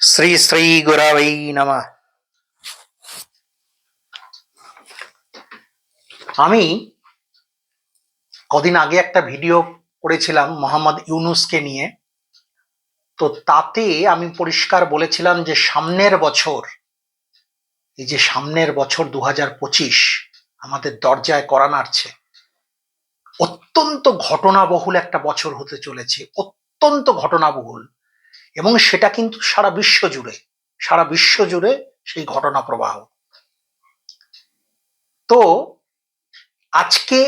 শ্রী শ্রী গুরাবৈ নমঃ আমি কদিন আগে একটা ভিডিও করেছিলাম মোহাম্মদ ইউনুসকে নিয়ে। তো তাতে আমি পরিষ্কার বলেছিলাম যে সামনের বছর, এই যে সামনের বছর দু হাজার পঁচিশ আমাদের দরজায় করা নাড়ছে অত্যন্ত ঘটনাবহুল একটা বছর হতে চলেছে, অত্যন্ত ঘটনাবহুল। এবং সেটা কিন্তু সারা বিশ্ব জুড়ে, সারা বিশ্ব জুড়ে সেই ঘটনা প্রবাহ। তো আজকে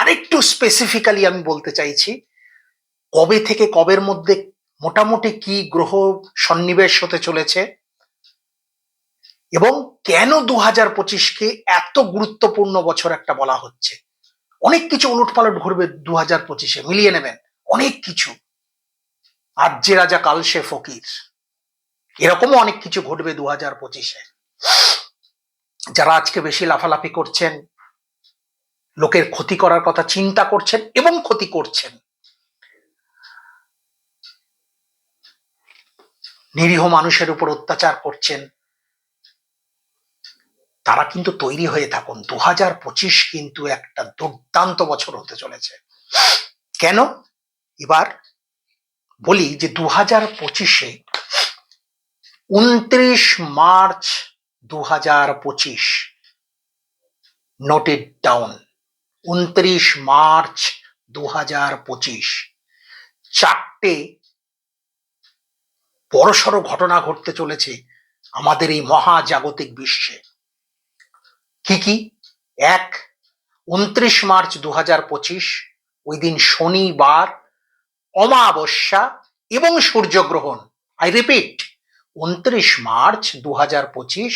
আরেকটু স্পেসিফিক্যালি আমি বলতে চাইছি, কবে থেকে কবের মধ্যে মোটামুটি কি গ্রহ সন্নিবেশ হতে চলেছে এবং কেন দু হাজার পঁচিশকে এত গুরুত্বপূর্ণ বছর একটা বলা হচ্ছে? অনেক কিছু উলটপালট ঘুরবে দু হাজার পঁচিশে, মিলিয়ে নেবেন, অনেক কিছু। আর যে রাজা কাল সে ফকির। এরকমও অনেক কিছু ঘটবে দু হাজার পঁচিশে। যারা আজকে বেশি লাফালাফি করছেন, লোকের ক্ষতি করার কথা চিন্তা করছেন এবং ক্ষতি করছেন। নিরীহ মানুষের উপর অত্যাচার করছেন। তারা কিন্তু তৈরি হয়ে থাকুন। দু হাজার পঁচিশ কিন্তু একটা দুর্দান্ত বছর হতে চলেছে। কেন? এবার বলি যে দু হাজার পঁচিশে উনত্রিশ মার্চ দু হাজার পঁচিশ নোটেড ডাউন উনত্রিশ মার্চ দু হাজার পঁচিশ, চারটে বড়সড় ঘটনা ঘটতে চলেছে আমাদের এই মহাজাগতিক বিশ্বে। কি কি? এক, উনত্রিশ মার্চ দু হাজার পঁচিশ, ওই দিন শনিবার অমাবস্যা এবং সূর্যগ্রহণ। আই রিপিট উনত্রিশ মার্চ দু হাজার পঁচিশ,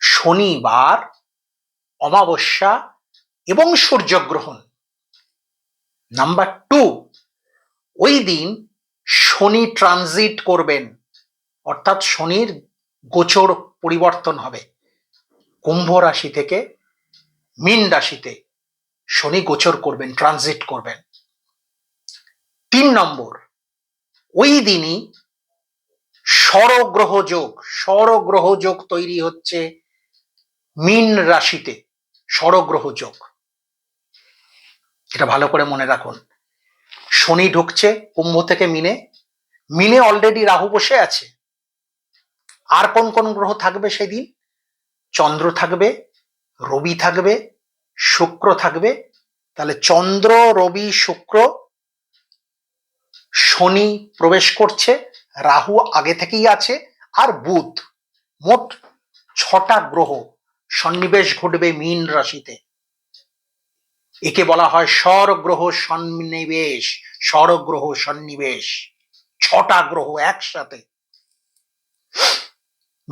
শনিবার অমাবস্যা এবং সূর্যগ্রহণ। নাম্বার টু ওই দিন শনি ট্রানজিট করবেন। অর্থাৎ শনির গোচর পরিবর্তন হবে। কুম্ভ রাশি থেকে মীন রাশিতে শনি গোচর করবেন ট্রানজিট করবেন। তিন নম্বর, ওই দিনই স্বরগ্রহ যোগ স্বরগ্রহ যোগ তৈরি হচ্ছে মীন রাশিতে, স্বরগ্রহ যোগ। এটা ভালো করে মনে রাখুন। শনি ঢুকছে কুম্ভ থেকে মিনে মিনে অলরেডি রাহু বসে আছে। আর কোন কোন গ্রহ থাকবে সেদিন? চন্দ্র থাকবে, রবি থাকবে, শুক্র থাকবে। তাহলে চন্দ্র, রবি, শুক্র শনি প্রবেশ করছে, রাহু আগে থেকেই আছে, আর বুধ। মোট ছটা গ্রহ সন্নিবেশ ঘটবে মীন রাশিতে। একে বলা হয় স্বরগ্রহ সন্নিবেশ স্বরগ্রহ সন্নিবেশ। ছটা গ্রহ একসাথে।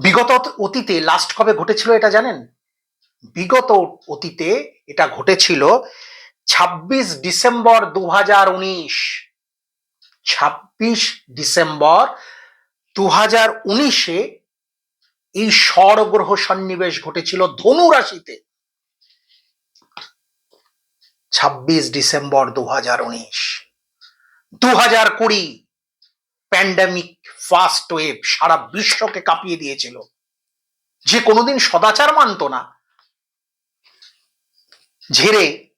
বিগত অতীতে লাস্ট কবে ঘটেছিল এটা জানেন? বিগত অতীতে এটা ঘটেছিল ছাব্বিশ ডিসেম্বর দু হাজার উনিশ। ছাব্বিশ ডিসেম্বর দু হাজার উনিশে এই স্বরগ্রহ সন্নিবেশ ঘটেছিল ধনু রাশিতে। ছাব্বিশ ডিসেম্বর দু হাজার উনিশ। দু হাজার কুড়ি প্যান্ডামিক ফার্স্ট ওয়েভ সারা বিশ্বকে কাঁপিয়ে দিয়েছিল। যে কোনোদিন সদাচার মানত না। ঝেড়ে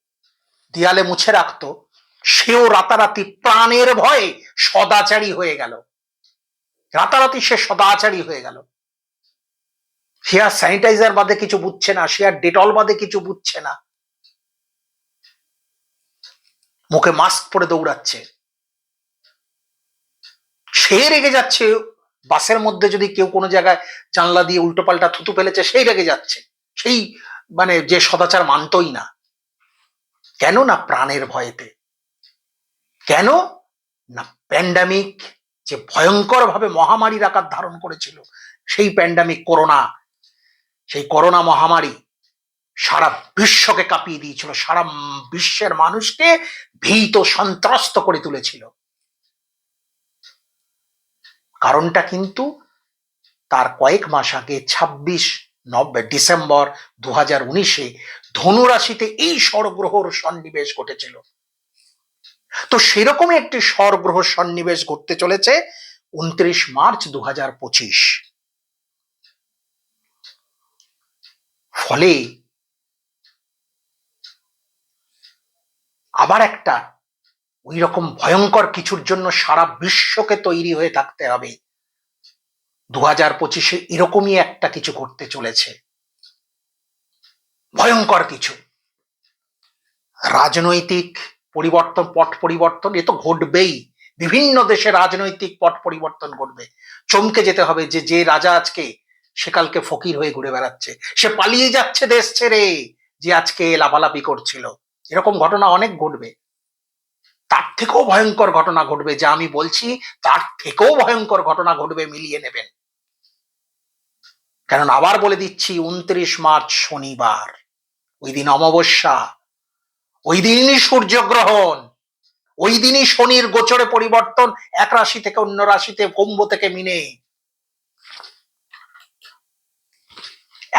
দেয়ালে মুছে রাখতো। সেও রাতারাতি প্রাণের ভয়ে সদাচারী হয়ে গেল। রাতারাতি সে সদাচারী হয়ে গেল। সে আর স্যানিটাইজার বাদে কিছু বুঝছে না, সে আর ডেটল বাদে কিছু বুঝছে না। মুখে মাস্ক পরে দৌড়াচ্ছে। সে রেগে যাচ্ছে, বাসের মধ্যে যদি কেউ কোনো জায়গায় জানলা দিয়ে উল্টো পাল্টা থুতু ফেলেছে, সেই রেগে যাচ্ছে। সেই মানে যে সদাচার মানতই না। কেন না প্রাণের ভয়েতে কেন? না প্যান্ডামিক যে ভয়ঙ্কর ভাবে মহামারীর আকার ধারণ করেছিল, সেই প্যান্ডামিক করোনা সেই করোনা মহামারী সারা বিশ্বকে কাঁপিয়ে দিয়েছিল, সারা বিশ্বের মানুষকে ভীত সন্ত্রস্ত করে তুলেছিল। কারণটা কিন্তু তার কয়েক মাস আগে, ছাব্বিশ নব্বই ডিসেম্বর দু হাজার উনিশে ধনুরাশিতে এই স্বরগ্রহর সন্নিবেশ ঘটেছিল। তো সেরকমই একটি স্বরগ্রহ সন্নিবেশ ঘটতে চলেছে উনত্রিশ মার্চ দু হাজার পঁচিশ। ফলে আবার একটা ওই রকম ভয়ঙ্কর কিছুর জন্য সারা বিশ্বকে তৈরি হয়ে থাকতে হবে। দু হাজার পঁচিশে এরকমই একটা কিছু ঘটতে চলেছে। ভয়ঙ্কর কিছু। রাজনৈতিক পরিবর্তন, পট পরিবর্তন, এ তো ঘটবেই। বিভিন্ন দেশে রাজনৈতিক পট পরিবর্তন ঘটবে। চমকে যেতে হবে যে যে রাজা আজকে সে কালকে ফকির হয়ে ঘুরে বেড়াচ্ছে। সে পালিয়ে যাচ্ছে দেশ ছেড়ে, যে আজকে লাফালাফি করছিল। এরকম ঘটনা অনেক ঘটবে। তার থেকেও ভয়ঙ্কর ঘটনা ঘটবে, যা আমি বলছি, তার থেকেও ভয়ঙ্কর ঘটনা ঘটবে, মিলিয়ে নেবেন। কারণ আবার বলে দিচ্ছি, উনত্রিশ মার্চ শনিবার, ওই দিন অমাবস্যা। ওই দিনই সূর্যগ্রহণ, ওই দিনই শনির গোচরে পরিবর্তন, এক রাশি থেকে অন্য রাশিতে কুম্ভ থেকে মিনে।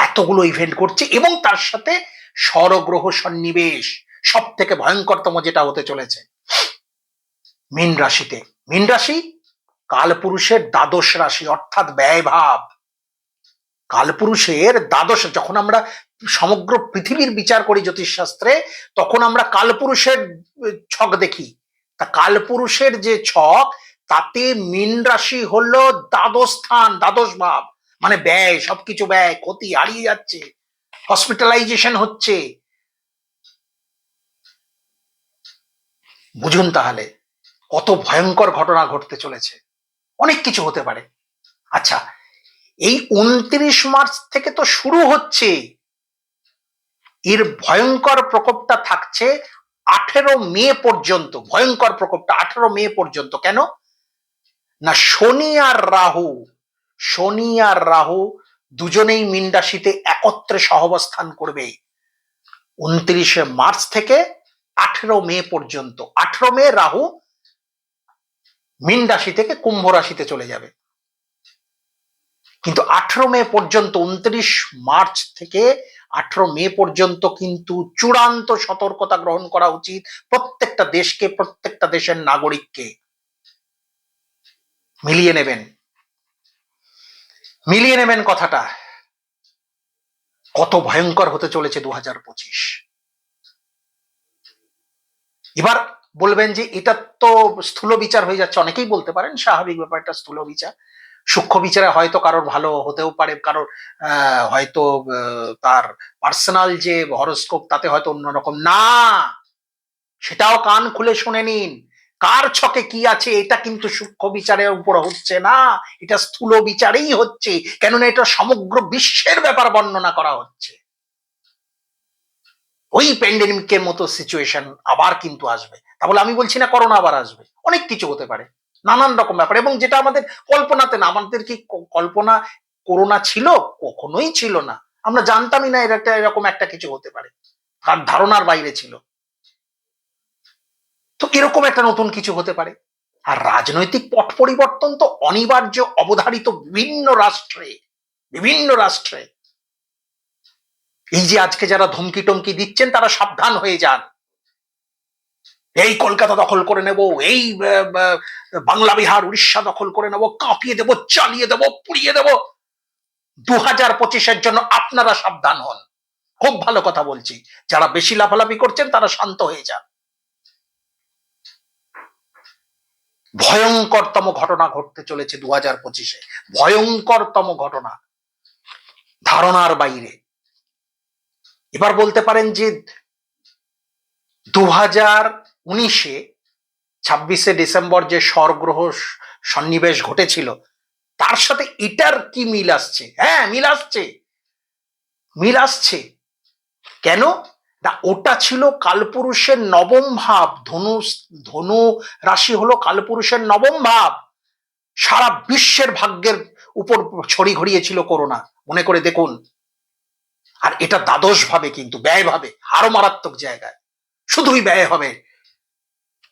এতগুলো ইভেন্ট করছে এবং তার সাথে স্বরগ্রহ সন্নিবেশ সব থেকে ভয়ঙ্করতম যেটা হতে চলেছে। মীন রাশিতে, মীন রাশি কালপুরুষের দ্বাদশ রাশি অর্থাৎ ব্যয়ভাব কালপুরুষের দ্বাদশ, যখন আমরা সমগ্র পৃথিবীর বিচার করি জ্যোতিষশাস্ত্রে, তখন আমরা কালপুরুষের ছক দেখি। তা কালপুরুষের যে ছক, তাতে মীন রাশি হলো দ্বাদশ স্থান, দ্বাদশ ভাব। মানে ব্যয়, সবকিছু ব্যয়, ক্ষতি হারিয়ে যাচ্ছে হসপিটালাইজেশন হচ্ছে। বুঝুন তাহলে, কত ভয়ঙ্কর ঘটনা ঘটতে চলেছে। অনেক কিছু হতে পারে। আচ্ছা এই উনত্রিশ মার্চ থেকে তো শুরু হচ্ছে। এর ভয়ঙ্কর প্রকোপটা থাকছে আঠেরো মে পর্যন্ত। ভয়ঙ্কর প্রকোপটা, আঠেরো মে পর্যন্ত। কেন? না, শনি আর রাহু, শনি আর রাহু দুজনেই মিন রাশিতে একত্রে সহবস্থান করবে। উনত্রিশে মার্চ থেকে আঠেরো মে পর্যন্ত। আঠেরো মে রাহু মিন রাশি থেকে কুম্ভ রাশিতে চলে যাবে। কিন্তু আঠেরো মে পর্যন্ত, উনত্রিশ মার্চ থেকে আঠেরো মে পর্যন্ত কিন্তু চূড়ান্ত সতর্কতা গ্রহণ করা উচিত প্রত্যেকটা দেশকে, প্রত্যেকটা দেশের নাগরিককে। মিলিয়ে নেবেন। মিলিয়ে নেবেন কথাটা। কত ভয়ঙ্কর হতে চলেছে দু হাজার পঁচিশ। এবার বলবেন যে এটা তো স্থূল বিচার হয়ে যাচ্ছে, অনেকেই বলতে পারেন স্বাভাবিক ব্যাপারটা স্থূল বিচার সূক্ষ্ম বিচারে হয়তো কারোর ভালো হতেও পারে, কারোর হয়তো তার পার্সোনাল যে হরস্কোপ তাতে হয়তো অন্যরকম। না! সেটাও কান খুলে শুনে নিন। কার ছকে কি আছে এটা কিন্তু সূক্ষ্ম বিচারের উপর হচ্ছে না। এটা স্থূল বিচারেই হচ্ছে, কেননা এটা সমগ্র বিশ্বের ব্যাপার বর্ণনা করা হচ্ছে। ওই প্যান্ডেমিকের মতো সিচুয়েশন আবার কিন্তু আসবে। তাহলে আমি বলছি না, করোনা আবার আসবে। অনেক কিছু হতে পারে। নানান রকম ব্যাপার এবং যেটা আমাদের কল্পনাতে না, আমাদের কি কল্পনা করোনা ছিল? কখনোই ছিল না। আমরা জানতামই না এটা এরকম একটা কিছু হতে পারে। আর ধারণার বাইরে ছিল। তো এরকম একটা নতুন কিছু হতে পারে। আর রাজনৈতিক পট পরিবর্তন তো অনিবার্য, অবধারিত বিভিন্ন রাষ্ট্রে বিভিন্ন রাষ্ট্রে। এই যে আজকে যারা ধমকি টমকি দিচ্ছেন, তারা সাবধান হয়ে যান। এই কলকাতা দখল করে নেব, এই বাংলা, বিহার, উড়িষ্যা দখল করে নেব, কাঁপিয়ে দেব, চালিয়ে দেব, পুড়িয়ে দেব। দু হাজার পঁচিশের জন্য আপনারা সাবধান হন। খুব ভালো কথা বলছি। যারা বেশি লাফালাফি করছেন, তারা শান্ত হয়ে যান। ভয়ঙ্করতম ঘটনা ঘটতে চলেছে দু হাজার পঁচিশে। ভয়ঙ্করতম ঘটনা। ধারণার বাইরে। এবার বলতে পারেন যে দু হাজার উনিশে ছাব্বিশে ডিসেম্বর যে স্বরগ্রহ সন্নিবেশ ঘটেছিল, তার সাথে এটার কি মিল আসছে? হ্যাঁ মিল আসছে। মিল আসছে। কেন? না, ওটা ছিল কালপুরুষের নবম ভাব। ধনু ধনু রাশি হলো কালপুরুষের নবম ভাব। সারা বিশ্বের ভাগ্যের উপর ছড়ি ঘড়িয়েছিল করোনা। মনে করে দেখুন। আর এটা দ্বাদশ ভাবে কিন্তু, ব্যয় ভাবে আরও মারাত্মক জায়গায়। শুধুই ব্যয় হবে।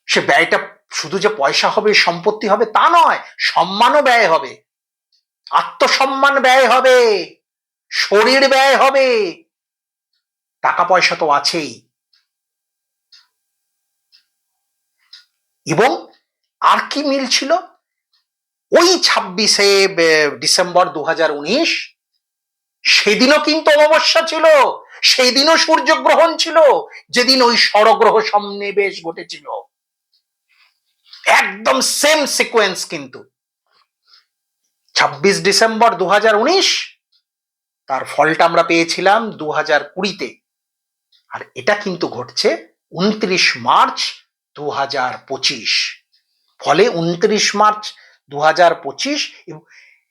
সে ব্যয়টা শুধু যে পয়সা হবে, সম্পত্তি হবে, তা নয়, সম্মানও ব্যয় হবে। আত্মসম্মান ব্যয় হবে, শরীর ব্যয় হবে। টাকা পয়সা তো আছেই। এবং আর কি মিল ছিল? ওই ছাব্বিশে ডিসেম্বর দু হাজার উনিশ, সেদিনও কিন্তু অমাবস্যা ছিল, সেদিনও সূর্যগ্রহণ ছিল, যেদিন ওই ষড়গ্রহ সন্নিবেশ ঘটেছিল। একদম সেম সিকোয়েন্স কিন্তু। ছাব্বিশ ডিসেম্বর দুহাজার উনিশ, তার ফলটা আমরা পেয়েছিলাম দু হাজার কুড়িতে। আর এটা কিন্তু ঘটছে উনত্রিশ মার্চ দু হাজার পঁচিশ। ফলে উনত্রিশ মার্চ দু হাজার পঁচিশ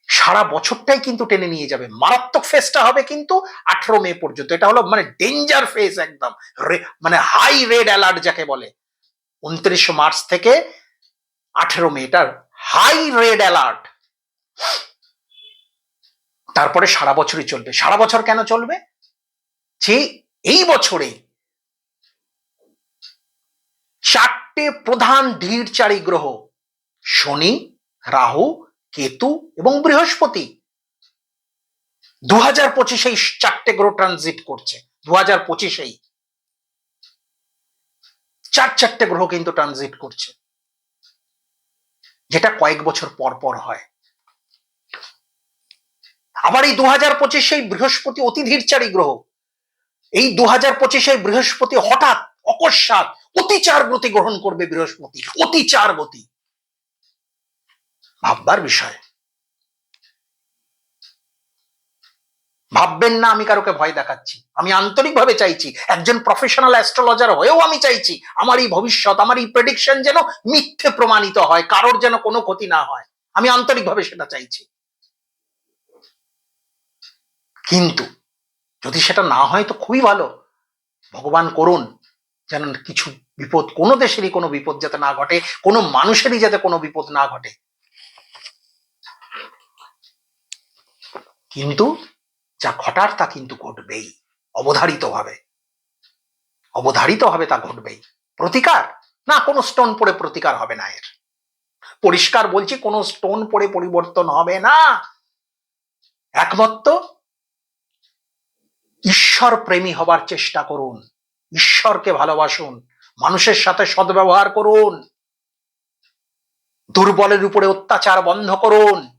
সারা বছরটাই কিন্তু টেনে নিয়ে যাবে। মারাত্মক ফেসটা হবে কিন্তু আঠারো মে পর্যন্ত। এটা হলো মানে ডেঞ্জার ফেস একদম। মানে হাই রেড অ্যালার্ট যাকে বলে। উনত্রিশ মার্চ থেকে আঠেরো মিটার হাই রেড অ্যালার্ট। তারপরে সারা বছরই চলবে। সারা বছর কেন চলবে? যে এই বছরেই চারটে প্রধান ধীরচারী গ্রহ, শনি, রাহু, কেতু এবং বৃহস্পতি দু হাজার পঁচিশেই চারটে গ্রহ ট্রানজিট করছে। দু হাজার পঁচিশেই চার চারটে গ্রহ কিন্তু ট্রানজিট করছে। যেটা কয়েক বছর পর পর হয়। আবার এই দু হাজার পঁচিশে বৃহস্পতি অতি ধীরচারী গ্রহ। এই দু হাজার পঁচিশে বৃহস্পতি হঠাৎ অকস্মাৎ অতিচার গতি গ্রহণ করবে বৃহস্পতি। অতিচার গতি ভাববার বিষয়। ভাববেন না, আমি কারোকে ভয় দেখাচ্ছি। আমি আন্তরিকভাবে চাইছি, একজন প্রফেশনাল অ্যাস্ট্রোলজার হয়েও আমি চাইছি, আমার এই ভবিষ্যৎ, আমার এই প্রেডিকশন যেন মিথ্যে প্রমাণিত হয়, কারোর যেন কোনো ক্ষতি না হয়। আমি আন্তরিকভাবে সেটা চাইছি। কিন্তু যদি সেটা না হয় তো খুবই ভালো। ভগবান করুন যেন কিছু বিপদ, কোনো দেশেরই কোনো বিপদ যাতে না ঘটে, কোনো মানুষেরই যাতে কোনো বিপদ না ঘটে। কিন্তু যা ঘটার তা কিন্তু ঘটবেই অবধারিত ভাবে অবধারিত ভাবে তা ঘটবেই। প্রতিকার? না, কোনো স্টোন পড়ে প্রতিকার হবে না এর। পরিষ্কার বলছি, কোনো স্টোন পড়ে পরিবর্তন হবে না। একমাত্র ঈশ্বর প্রেমী হবার চেষ্টা করুন। ঈশ্বরকে ভালোবাসুন। মানুষের সাথে সদ্ব্যবহার করুন। দুর্বলের উপরে অত্যাচার বন্ধ করুন।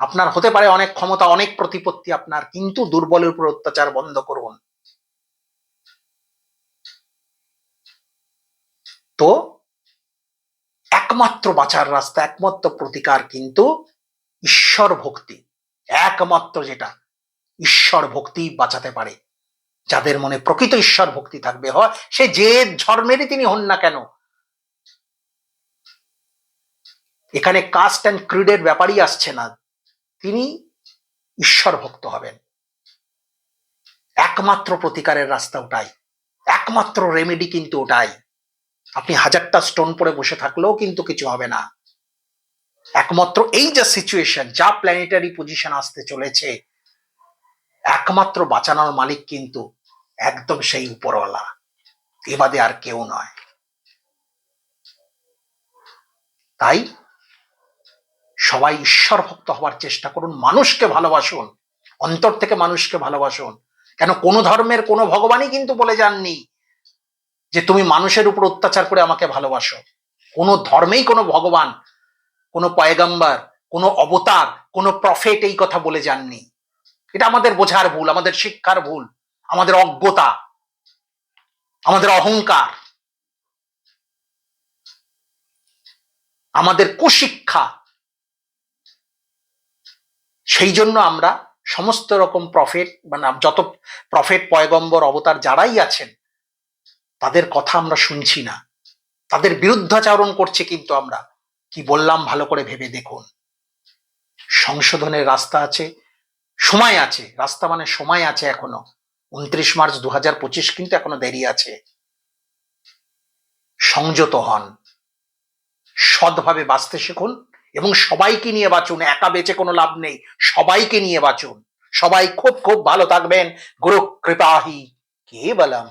আপনার হতে পারে অনেক ক্ষমতা, অনেক প্রতিপত্তি আপনার, কিন্তু দুর্বলের উপর অত্যাচার বন্ধ করুন। তো একমাত্র বাঁচার রাস্তা, একমাত্র প্রতিকার কিন্তু ঈশ্বর ভক্তি। একমাত্র যেটা, ঈশ্বর ভক্তি বাঁচাতে পারে। যাদের মনে প্রকৃত ঈশ্বর ভক্তি থাকবে, হয় সে যে ধর্মেরই তিনি হন না কেন। এখানে কাস্ট অ্যান্ড ক্রিডের ব্যাপারই আসছে না। তিনি ঈশ্বর ভক্ত হবেন। একমাত্র প্রতিকারের রাস্তা ওটাই। একমাত্র রেমেডি কিন্তু ওটাই। আপনি হাজারটা স্টোন পরে বসে থাকলেও কিন্তু কিছু হবে না। একমাত্র এই যে সিচুয়েশন যা প্ল্যানেটারি পজিশন আসতে চলেছে, একমাত্র বাঁচানোর মালিক কিন্তু একদম সেই উপরওয়ালা। এবাদে আর কেউ নয়। তাই সবাই ঈশ্বর ভক্ত হওয়ার চেষ্টা করুন, মানুষকে ভালোবাসুন, অন্তর থেকে মানুষকে ভালোবাসুন। কেন কোন ধর্মের কোনো ভগবানই কিন্তু বলে যাননি যে তুমি মানুষের উপর অত্যাচার করে আমাকে ভালোবাসো। কোনো ধর্মেই কোনো ভগবান, কোনো পয়গম্বর, কোনো অবতার, কোনো প্রফেট এই কথা বলে যাননি। এটা আমাদের বোঝার ভুল, আমাদের শিক্ষার ভুল, আমাদের অজ্ঞতা, আমাদের অহংকার, আমাদের কুশিক্ষা সেই জন্য আমরা সমস্ত রকম প্রফেট মানে যত প্রফেট পয়গম্বর, অবতার যারাই আছেন, তাদের কথা আমরা শুনছি না। তাদের বিরুদ্ধাচারণ করছে কিন্তু আমরা। কি বললাম ভালো করে ভেবে দেখুন। সংশোধনের রাস্তা আছে, সময় আছে। রাস্তা মানে সময় আছে এখনও। উনত্রিশ মার্চ দু হাজার পঁচিশ কিন্তু এখনও দেরি আছে। সংযত হন। সৎভাবে বাঁচতে শিখুন। এবং সবাইকে নিয়ে বাঁচুন, একা বেঁচে কোনো লাভ নেই। সবাইকে নিয়ে বাঁচুন। সবাই খুব খুব ভালো থাকবেন। গুরু কৃপাহি কে বলম